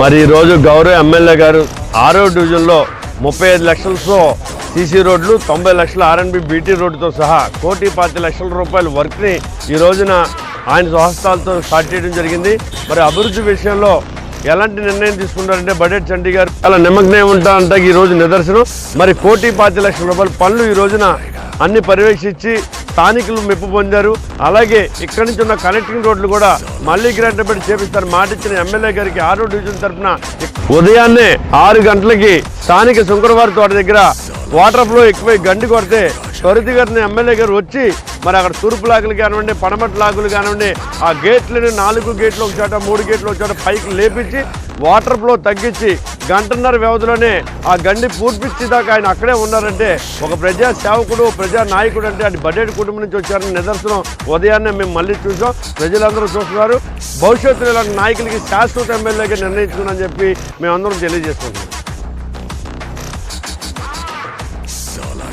మరి ఈరోజు గౌరవ ఎమ్మెల్యే గారు ఆరో డివిజన్లో ముప్పై ఐదు లక్షలతో సీసీ రోడ్లు తొంభై లక్షల ఆర్ఎన్బి బీటీ రోడ్డుతో సహా కోటి పాతి లక్షల రూపాయల వర్క్ని ఈ రోజున ఆయన స్వహస్తాలతో స్టార్ట్ చేయడం జరిగింది. మరి అభివృద్ధి విషయంలో ఎలాంటి నిర్ణయం తీసుకున్నారంటే బడ్జెట్ చండీ గారు అలా నిమగ్నం ఉంటా అంటే ఈ రోజు నిదర్శనం. మరి కోటి పాతి లక్షల రూపాయల పనులు ఈ రోజున అన్ని పర్యవేక్షించి స్థానికులు మెప్పు పొందారు. అలాగే ఇక్కడి నుంచి ఉన్న కనెక్టింగ్ రోడ్లు కూడా మళ్ళీ గ్రాంట్ పెట్టి చేపిస్తారు మాటిచ్చిన ఎమ్మెల్యే గారికి ఆరో డివిజన్ తరఫున ఉదయాన్నే ఆరు గంటలకి స్థానిక శుంకరవారి తోట దగ్గర వాటర్ ఫ్లో ఎక్కువై గండి కొడితే త్వరితగతిన ఎమ్మెల్యే గారు వచ్చి మరి అక్కడ తూర్పు లాగులు కానివ్వండి పడమటి లాగులు కానివ్వండి ఆ గేట్లని నాలుగు గేట్లు ఒక చోట మూడు గేట్లు ఒక చోట పైకి లేపించి వాటర్ ఫ్లో తగ్గించి గంటన్నర వ్యవధిలోనే ఆ గండి పూర్తిదాకా ఆయన అక్కడే ఉన్నారంటే ఒక ప్రజా సేవకుడు ప్రజా నాయకుడు అంటే అది బడ్జెట్ కుటుంబం నుంచి వచ్చారని నిదర్శనం. ఉదయాన్నే మేము మళ్ళీ చూసాం ప్రజలందరూ చూస్తున్నారు. భవిష్యత్తులో ఇలాంటి నాయకులకి శాశ్వత ఎమ్మెల్యేగా నిర్ణయించుకున్నామని చెప్పి మేమందరం తెలియజేస్తున్నాం చాలా